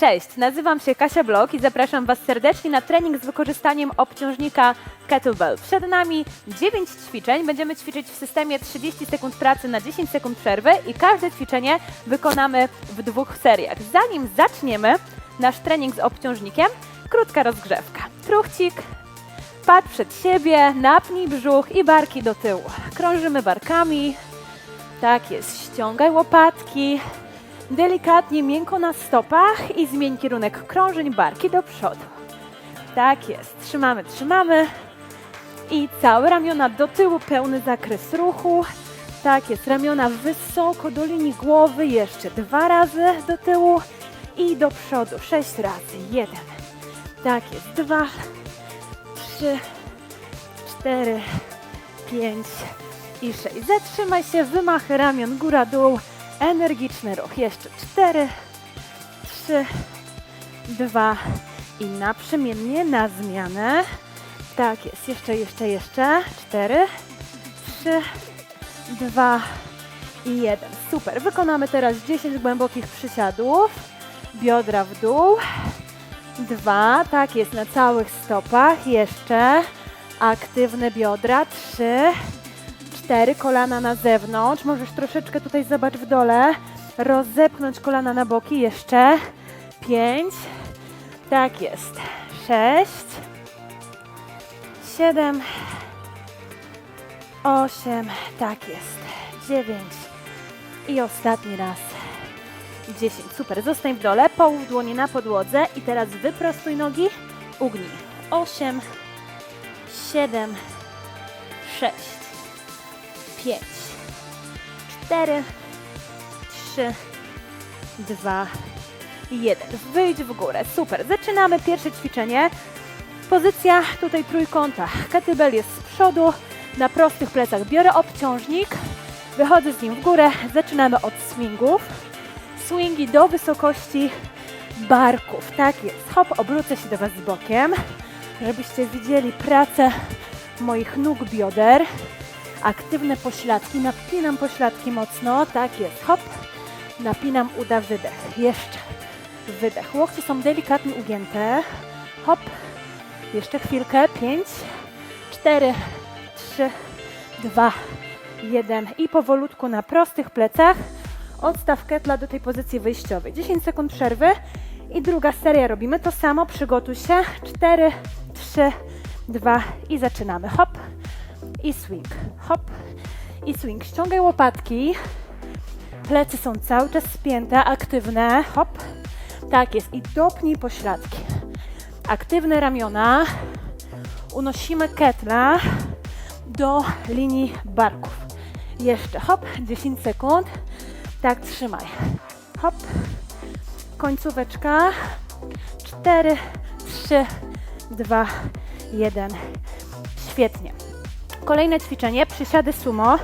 Cześć, nazywam się Kasia Blok i zapraszam Was serdecznie na trening z wykorzystaniem obciążnika Kettlebell. Przed nami 9 ćwiczeń. Będziemy ćwiczyć w systemie 30 sekund pracy na 10 sekund przerwy i każde ćwiczenie wykonamy w dwóch seriach. Zanim zaczniemy nasz trening z obciążnikiem, krótka rozgrzewka. Truchcik, patrz przed siebie, napnij brzuch i barki do tyłu. Krążymy barkami. Tak jest, ściągaj łopatki. Delikatnie, miękko na stopach i zmień kierunek krążeń barki do przodu. Tak jest, trzymamy, trzymamy. I całe ramiona do tyłu, pełny zakres ruchu. Tak jest, ramiona wysoko do linii głowy, jeszcze dwa razy do tyłu i do przodu, sześć razy, jeden. Tak jest, dwa, trzy, cztery, pięć. I sześć. Zatrzymaj się, wymachy ramion góra-dół, energiczny ruch. Jeszcze cztery, trzy, dwa i naprzemiennie na zmianę. Tak jest, jeszcze, jeszcze, jeszcze. Cztery, trzy, dwa i jeden. Super. Wykonamy teraz 10 głębokich przysiadów. Biodra w dół. Dwa, tak jest, na całych stopach. Jeszcze. Aktywne biodra. Trzy, cztery, kolana na zewnątrz. Możesz troszeczkę tutaj, zobacz w dole, rozepchnąć kolana na boki. Jeszcze. Pięć. Tak jest. Sześć. Siedem. Osiem. Tak jest. Dziewięć. I ostatni raz. Dziesięć. Super. Zostań w dole. Połóż dłonie na podłodze. I teraz wyprostuj nogi. Ugnij. Osiem. Siedem. Sześć. 5, 4, 3, 2, 1. Wyjdź w górę. Super. Zaczynamy pierwsze ćwiczenie. Pozycja tutaj trójkąta. Kettlebell jest z przodu. Na prostych plecach biorę obciążnik. Wychodzę z nim w górę. Zaczynamy od swingów. Swingi do wysokości barków. Tak jest. Hop, obrócę się do Was z bokiem, żebyście widzieli pracę moich nóg bioder aktywne pośladki. Napinam pośladki mocno. Tak jest. Hop. Napinam uda, wydech. Jeszcze. Wydech. Łokcie są delikatnie ugięte. Hop. Jeszcze chwilkę. Pięć, cztery, trzy, dwa, jeden. I powolutku na prostych plecach odstaw ketla do tej pozycji wyjściowej. 10 sekund przerwy. I druga seria. Robimy to samo. Przygotuj się. Cztery, trzy, dwa i zaczynamy. Hop i swing. Hop i swing. Ściągaj łopatki. Plecy są cały czas spięte, aktywne. Hop. Tak jest. I dopnij pośladki. Aktywne ramiona. Unosimy ketla do linii barków. Jeszcze. Hop. 10 sekund. Tak, trzymaj. Hop. Końcóweczka. 4, 3, 2, 1. Świetnie. Kolejne ćwiczenie, przysiady sumo.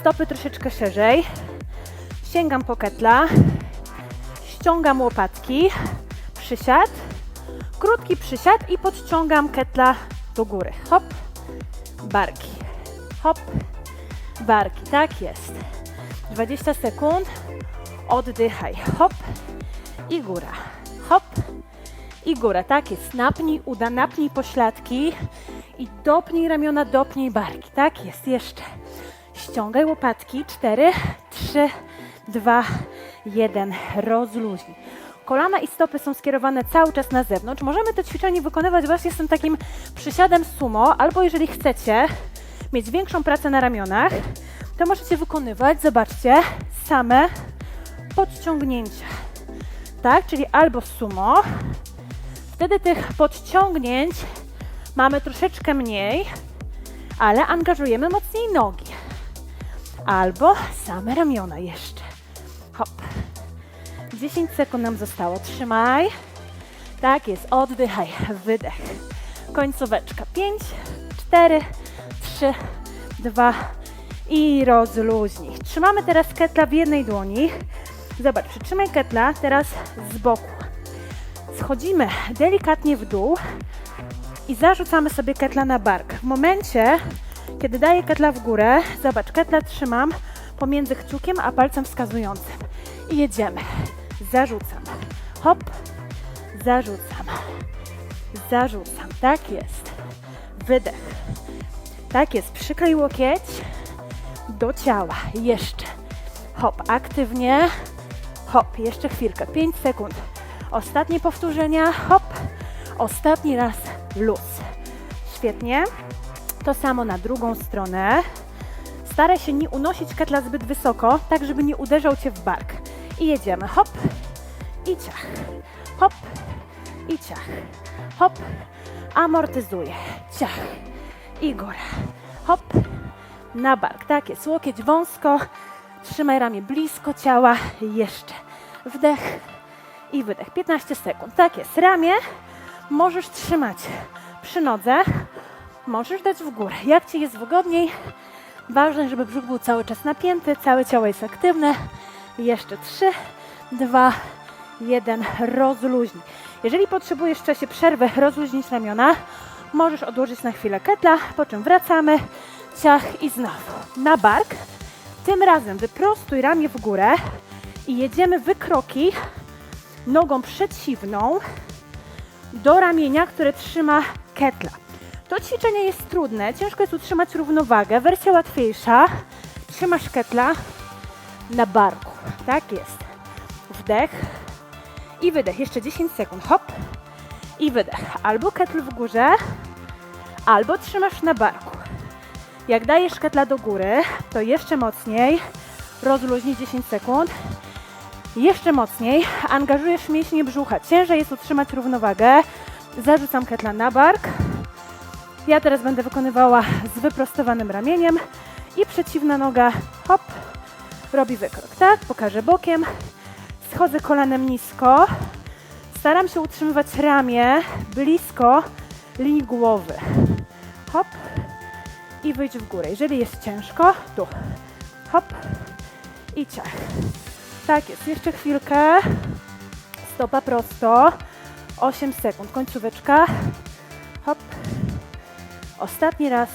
Stopy troszeczkę szerzej. Sięgam po ketla. Ściągam łopatki. Przysiad. Krótki przysiad i podciągam ketla do góry. Hop. Barki. Hop. Barki. Tak jest. 20 sekund. Oddychaj. Hop. I góra. Hop. I góra. Tak jest. Napnij uda, napnij pośladki i dopnij ramiona, dopnij barki. Tak jest, jeszcze. Ściągaj łopatki. 4, 3, 2, 1. Rozluźnij. Kolana i stopy są skierowane cały czas na zewnątrz. Możemy to ćwiczenie wykonywać właśnie z tym takim przysiadem sumo, albo jeżeli chcecie mieć większą pracę na ramionach, to możecie wykonywać, zobaczcie, same podciągnięcia. Tak, czyli albo sumo. Wtedy tych podciągnięć mamy troszeczkę mniej, ale angażujemy mocniej nogi. Albo same ramiona jeszcze. Hop. 10 sekund nam zostało. Trzymaj. Tak jest. Oddychaj. Wydech. Końcóweczka. 5, 4, 3, 2 i rozluźnij. Trzymamy teraz ketla w jednej dłoni. Zobacz, przytrzymaj ketla teraz z boku. Schodzimy delikatnie w dół i zarzucamy sobie ketla na bark. W momencie, kiedy daję ketla w górę, zobacz, ketla trzymam pomiędzy kciukiem a palcem wskazującym. I jedziemy. Zarzucam. Hop, zarzucam, zarzucam, tak jest, wydech, tak jest, przykryj łokieć do ciała, jeszcze, hop, aktywnie, hop, jeszcze chwilkę, 5 sekund, ostatnie powtórzenia, hop, ostatni raz, luz, świetnie, to samo na drugą stronę, staraj się nie unosić ketla zbyt wysoko, tak żeby nie uderzał Cię w bark, i jedziemy, hop, i ciach, hop, i ciach, hop, amortyzuje, ciach, i góra, hop, na bark, tak jest, łokieć wąsko, trzymaj ramię blisko ciała, jeszcze, wdech i wydech, 15 sekund, tak jest, ramię możesz trzymać przy nodze, możesz dać w górę, jak Ci jest wygodniej, ważne, żeby brzuch był cały czas napięty, całe ciało jest aktywne, jeszcze 3, 2, 1, rozluźnij. Jeżeli potrzebujesz w czasie przerwy rozluźnić ramiona, możesz odłożyć na chwilę ketla, po czym wracamy, ciach i znowu. Na bark. Tym razem wyprostuj ramię w górę i jedziemy wykroki nogą przeciwną do ramienia, które trzyma ketla. To ćwiczenie jest trudne, ciężko jest utrzymać równowagę. Wersja łatwiejsza, trzymasz ketla na barku. Tak jest. Wdech i wydech. Jeszcze 10 sekund. Hop i wydech. Albo ketl w górze, albo trzymasz na barku. Jak dajesz ketla do góry, to jeszcze mocniej. Rozluźnij 10 sekund. Jeszcze mocniej. Angażujesz mięśnie brzucha. Ciężej jest utrzymać równowagę. Zarzucam ketla na bark. Ja teraz będę wykonywała z wyprostowanym ramieniem i przeciwna noga, hop, robi wykrok, tak? Pokażę bokiem, schodzę kolanem nisko, staram się utrzymywać ramię blisko linii głowy, hop i wyjdź w górę. Jeżeli jest ciężko, tu, hop i ciach. Tak jest, jeszcze chwilkę, stopa prosto, 8 sekund, końcóweczka, hop, Ostatni raz.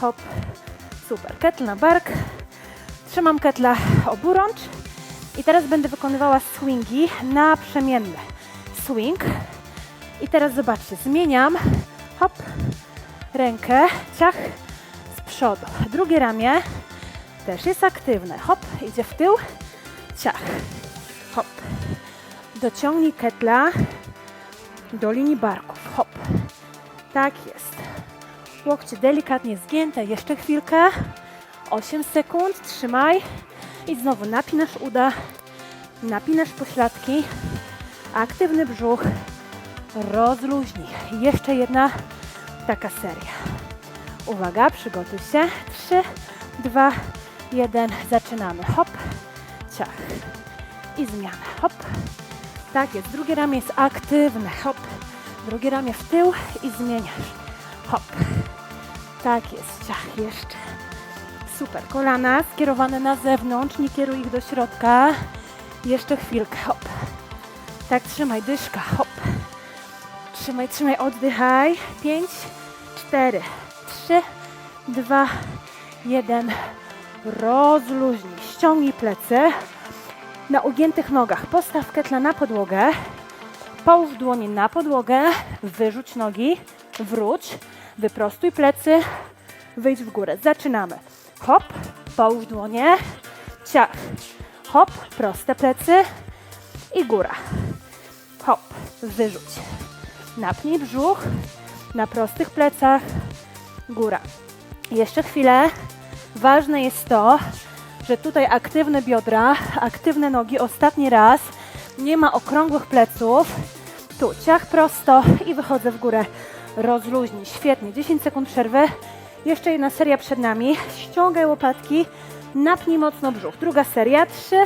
Hop. Super. Ketl na bark. Trzymam ketla oburącz. I teraz będę wykonywała swingi na przemienne. Swing. I teraz zobaczcie, zmieniam. Hop. Rękę. Ciach. Z przodu. Drugie ramię też jest aktywne. Hop. Idzie w tył. Ciach. Hop. Dociągnij ketla do linii barków. Hop. Tak jest. Łokcie delikatnie zgięte. Jeszcze chwilkę. 8 sekund. Trzymaj. I znowu napinasz uda. Napinasz pośladki. Aktywny brzuch. Rozluźnij. Jeszcze jedna taka seria. Uwaga, przygotuj się. 3, 2, 1. Zaczynamy. Hop. Ciach. I zmiana. Hop. Tak jest. Drugie ramię jest aktywne. Hop. Drugie ramię w tył i zmieniasz. Hop. Tak jest, ciach, jeszcze. Super. Kolana skierowane na zewnątrz, nie kieruj ich do środka. Jeszcze chwilkę, hop. Tak, trzymaj, dyszka, hop. Trzymaj, trzymaj, oddychaj. Pięć, cztery, trzy, dwa, jeden. Rozluźnij, ściągnij plecy. Na ugiętych nogach postaw ketla na podłogę. Połóż dłonie na podłogę, wyrzuć nogi, wróć, wyprostuj plecy, wyjdź w górę. Zaczynamy. Hop, połóż dłonie, ciach, hop, proste plecy i góra. Hop, wyrzuć. Napnij brzuch na prostych plecach, góra. Jeszcze chwilę. Ważne jest to, że tutaj aktywne biodra, aktywne nogi, ostatni raz. Nie ma okrągłych pleców. Tu ciach prosto i wychodzę w górę. Rozluźnij. Świetnie. 10 sekund przerwy. Jeszcze jedna seria przed nami. Ściągaj łopatki. Napnij mocno brzuch. Druga seria. 3,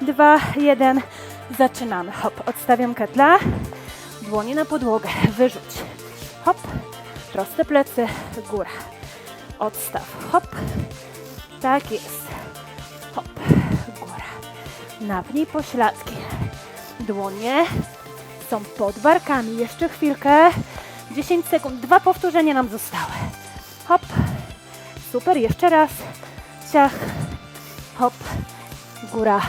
2, 1. Zaczynamy. Hop. Odstawiam ketla. Dłonie na podłogę. Wyrzuć. Hop. Proste plecy. Góra. Odstaw. Hop. Tak jest. Hop. Góra. Napnij pośladki. Dłonie są pod barkami. Jeszcze chwilkę. 10 sekund. Dwa powtórzenia nam zostały. Hop. Super. Jeszcze raz. Ciach. Hop. Góra.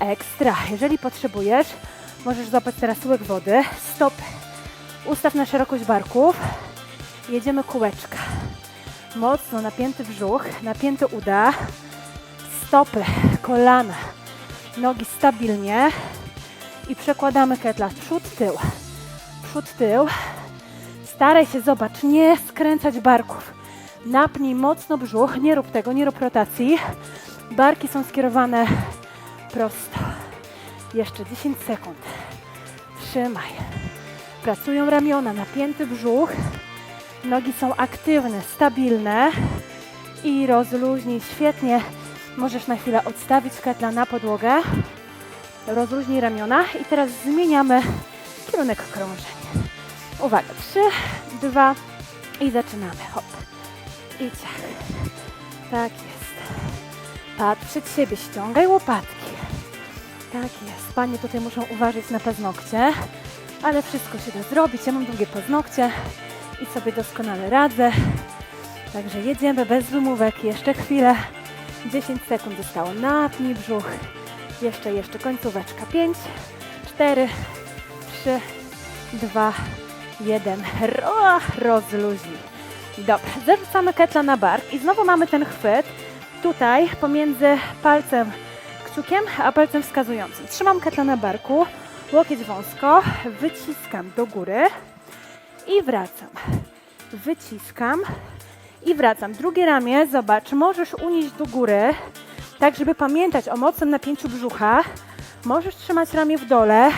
Ekstra. Jeżeli potrzebujesz, Możesz złapać teraz łyk wody. Stop. Ustaw na szerokość barków. Jedziemy kółeczka. Mocno napięty brzuch, napięty uda. Stopy, kolana, nogi stabilnie. I przekładamy ketla przód, tył. Przód, tył. Staraj się, zobacz, nie skręcać barków. Napnij mocno brzuch, nie rób tego, nie rób rotacji. Barki są skierowane prosto. Jeszcze 10 sekund. Trzymaj. Pracują ramiona, napięty brzuch. Nogi są aktywne, stabilne. I rozluźnij. Świetnie. Możesz na chwilę odstawić ketla na podłogę. Rozluźnij ramiona. I teraz zmieniamy kierunek krążenia. Uwaga. 3, 2 i zaczynamy. Hop. I ciach. Tak jest. Patrz przed siebie, ściągaj łopatki. Tak jest. Panie tutaj muszą uważać na paznokcie, ale wszystko się da zrobić. Ja mam długie paznokcie i sobie doskonale radzę. Także jedziemy bez wymówek. Jeszcze chwilę. 10 sekund zostało. Napnij brzuch. Jeszcze, jeszcze końcóweczka. 5, 4, 3, 2, 1. Ro, rozluźnij. Dobra, zarzucamy ketla na bark i znowu mamy ten chwyt tutaj pomiędzy palcem kciukiem a palcem wskazującym. Trzymam ketla na barku, łokieć wąsko, wyciskam do góry i wracam. Wyciskam i wracam. Drugie ramię, zobacz, możesz unieść do góry, tak żeby pamiętać o mocnym napięciu brzucha. Możesz trzymać ramię w dole,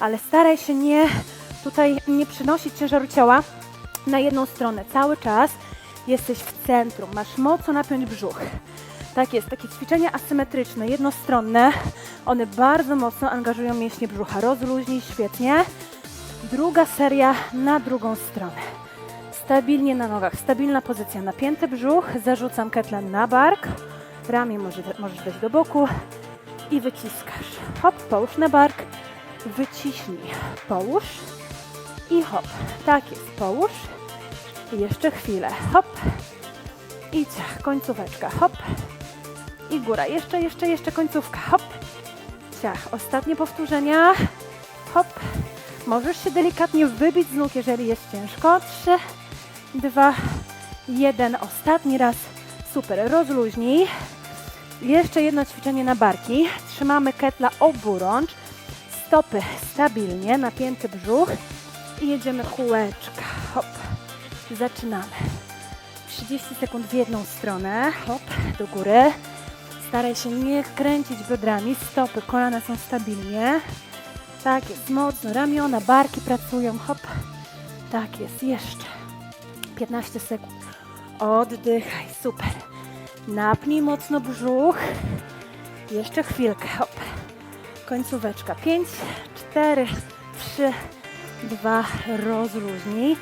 ale staraj się nie tutaj nie przynosić ciężaru ciała na jedną stronę. Cały czas jesteś w centrum, masz mocno napiąć brzuch. Tak jest, takie ćwiczenia asymetryczne, jednostronne, one bardzo mocno angażują mięśnie brzucha. Rozluźnij, świetnie. Druga seria na drugą stronę. Stabilnie na nogach, stabilna pozycja, napięty brzuch, zarzucam ketlen na bark, ramię może, możesz dać do boku i wyciskasz. Hop, połóż na bark, wyciśnij, połóż i hop. Tak jest, połóż i jeszcze chwilę, hop i ciach, końcóweczka, hop i góra. Jeszcze, jeszcze, jeszcze końcówka. Hop. Ciach. Ostatnie powtórzenia. Hop. Możesz się delikatnie wybić z nóg, jeżeli jest ciężko. Trzy, dwa, jeden. Ostatni raz. Super. Rozluźnij. Jeszcze jedno ćwiczenie na barki. Trzymamy ketla oburącz. Stopy stabilnie, napięty brzuch. I jedziemy kółeczka. Hop. Zaczynamy. 30 sekund w jedną stronę. Hop. Do góry. Staraj się nie kręcić biodrami, stopy, kolana są stabilnie. Tak jest, mocno, ramiona, barki pracują, hop. Tak jest, jeszcze. 15 sekund. Oddychaj, super. Napnij mocno brzuch. Jeszcze chwilkę, hop. Końcóweczka. 5, 4, 3, 2, rozluźnij.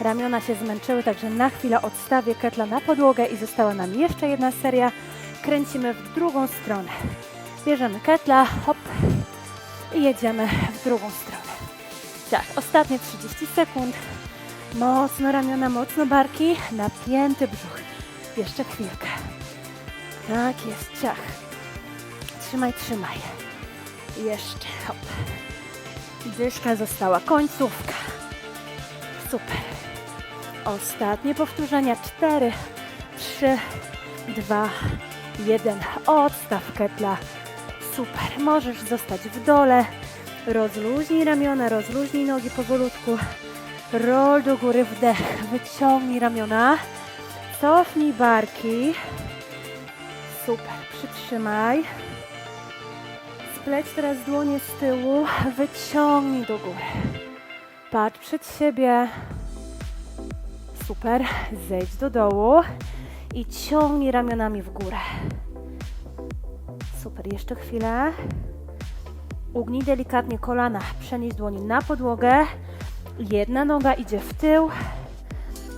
Ramiona się zmęczyły, także na chwilę odstawię ketla na podłogę i została nam jeszcze jedna seria kręcimy w drugą stronę. Bierzemy ketla, hop i jedziemy w drugą stronę. Tak, ostatnie 30 sekund. Mocno ramiona, mocno barki, napięty brzuch. Jeszcze chwilkę. Tak jest, ciach. Trzymaj, trzymaj. Jeszcze, hop. Dyszka została, końcówka. Super. Ostatnie powtórzenia. 4, 3, 2, jeden. Odstaw ketla. Super. Możesz zostać w dole. Rozluźnij ramiona, rozluźnij nogi powolutku. Roll do góry wdech. Wyciągnij ramiona. Cofnij barki. Super. Przytrzymaj. Spleć teraz dłonie z tyłu. Wyciągnij do góry. Patrz przed siebie. Super. Zejdź do dołu i ciągnij ramionami w górę. Super, jeszcze chwilę. Ugnij delikatnie kolana, przenieś dłonie na podłogę. Jedna noga idzie w tył.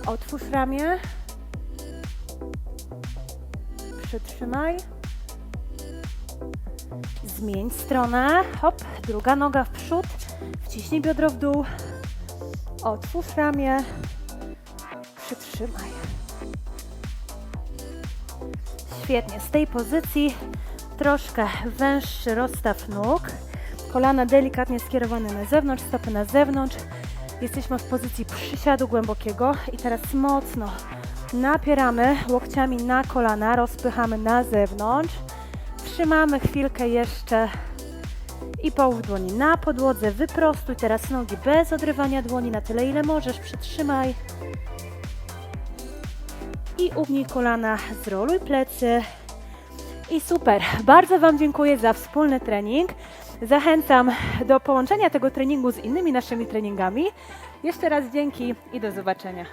Otwórz ramię. Przytrzymaj. Zmień stronę. Hop, druga noga w przód. Wciśnij biodro w dół. Otwórz ramię. Przytrzymaj. Świetnie, z tej pozycji troszkę węższy rozstaw nóg. Kolana delikatnie skierowane na zewnątrz, stopy na zewnątrz. Jesteśmy w pozycji przysiadu głębokiego i teraz mocno napieramy łokciami na kolana, rozpychamy na zewnątrz. Trzymamy chwilkę jeszcze i połóż dłoni na podłodze. Wyprostuj teraz nogi bez odrywania dłoni na tyle, ile możesz. Przytrzymaj. I ugnij kolana, zroluj plecy. I super. Bardzo Wam dziękuję za wspólny trening. Zachęcam do połączenia tego treningu z innymi naszymi treningami. Jeszcze raz dzięki i do zobaczenia.